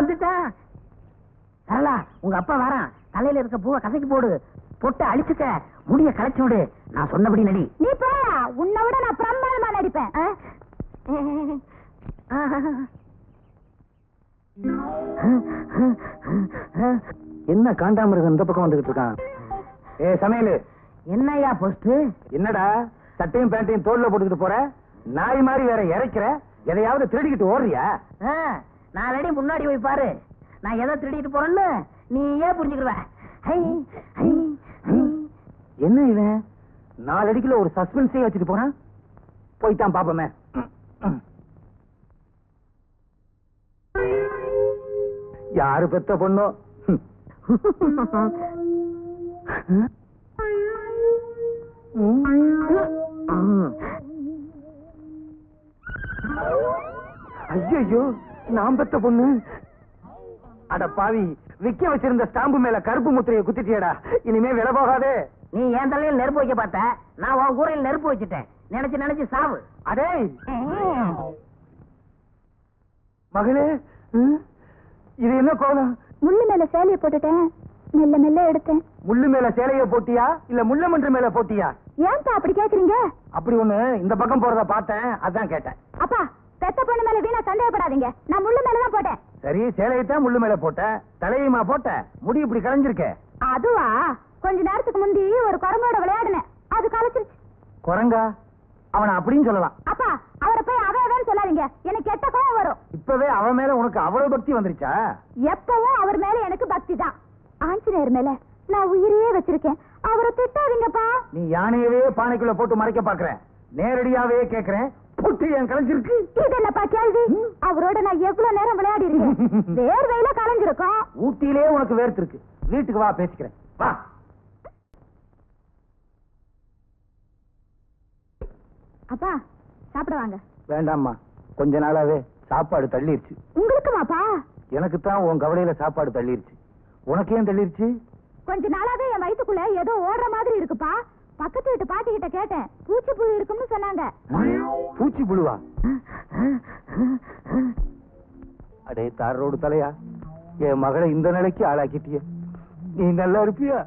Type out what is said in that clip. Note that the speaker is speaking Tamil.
வந்துட்டான் சரளா உங்க அப்பா வரான் தலையில இருக்க பூவை கசக்கி போடு. பொட்டை அழிச்சுக்க. முடிய களைச்சு விடு. நான் சொன்னபடி நடி. நீ போயா உன்னை விட நான் பிரமாதமா நடிப்பேன்? என்ன காண்டாமிருகம் இந்த பக்கம் வந்துகிட்டு இருக்கான்? ஏ சமையலு. என்னய்யா போஸ்ட் என்னடா? சட்டையும் பேண்டையும் தோல்ல போட்டுக்கிட்டு போற? நாய் மாதிரி வேற இறைக்கிற? எதையாவது திருடிக்கிட்டு ஓடுறியா? நான் ரெடி முன்னாடி போய் பாரு. நான் எதை திருடிட்டு போறேன்னு நீ ஏன் புரிஞ்சுக்கிடுவ. High, high, high. என்ன இவன்? நாலு அடிக்குள்ள ஒரு சஸ்பென்ஸே வச்சுட்டு போறான்? போய்தான் பாப்போமே. யாரு பெத்த பொண்ணோ? ஐயோ நான் பெத்த பொண்ணு? அட பாவி விக்க வச்சிருந்த ஸ்டாம்பு மேல கருப்பு முத்திரையை குத்திட்டியடா. இனிமே விலை போகாதே. நீ என் தலையில் நெருப்பு வைக்க பார்த்த? நான் உன் கூரையில் நெருப்பு வச்சுட்டேன். நினைச்சு நினைச்சு சாவு. அடே! மகளே? இது என்ன கோலம்? முள்ளு மேல சேலைய போட்டுட்டேன். மெல்ல மெல்ல எடுத்தேன். முள்ளு மேல சேலைய போட்டியா? இல்ல முள்ளமன்று மேல போட்டியா? ஏன்பா அப்படி கேக்குறீங்க? அப்படி ஒண்ணு இந்த பக்கம் போறத பார்த்தேன் அதான் கேட்டேன். அப்பா பெத்த பொண்ணு மேல வீணா சந்தேகப்படாதீங்க. நான் முள்ளு மேலதான் போட்டேன். சரி சேலையத்தான் முள்ளு மேல போட்ட தலையுமா போட்ட? முடி இப்படி களைஞ்சிருக்க அதுவா? கொஞ்ச நேரத்துக்கு முந்தி ஒரு குரங்கோட விளையாடினேன். அது கலைச்சிருச்சு குரங்கா? அவனை அப்படின்னு சொல்லலாம். அப்பா அவரை போய் அவன் சொல்லாதீங்க. எனக்கு கெட்ட கோவம் வரும். இப்பவே அவன் மேல உனக்கு அவ்வளவு பக்தி வந்துருச்சா? எப்பவும் அவர் மேல எனக்கு பக்தி தான். ஆஞ்சநேயர் மேல நான் உயிரையே வச்சிருக்கேன். அவரை திட்டாதீங்கப்பா. நீ யானையவே பானைக்குள்ள போட்டு மறைக்க பாக்குற நேரடியாவே கேக்குறேன் என் கேள்வி? அவரோட நான் எவ்வளவு நேரம் விளையாடி இருக்கேன் வேர்வையில கலைஞ்சிருக்கோம். ஊட்டியிலே உனக்கு வேர்த்திருக்கு. வீட்டுக்கு வா பேசிக்கிறேன். வா. அப்பா சாப்பிட வாங்க. வேண்டாம்மா. கொஞ்ச நாளாவே சாப்பாடு தள்ளிருச்சு. உங்களுக்குமாப்பா? எனக்கு தான் உன் கவலையில சாப்பாடு தள்ளிருச்சு. உனக்கு ஏன் தள்ளிருச்சு? கொஞ்ச நாளாவே என் வயித்துக்குள்ள ஏதோ ஓடுற மாதிரி இருக்குப்பா. பக்கத்து வீட்டு பாட்டி கிட்ட கேட்டேன். பூச்சி புழு இருக்கும்னு சொன்னாங்க. புழுவா? அடே தாரோடு தலையா? என் மகளை இந்த நிலைக்கு ஆளாக்கிட்டிய. நீ நல்லா இருப்பியா?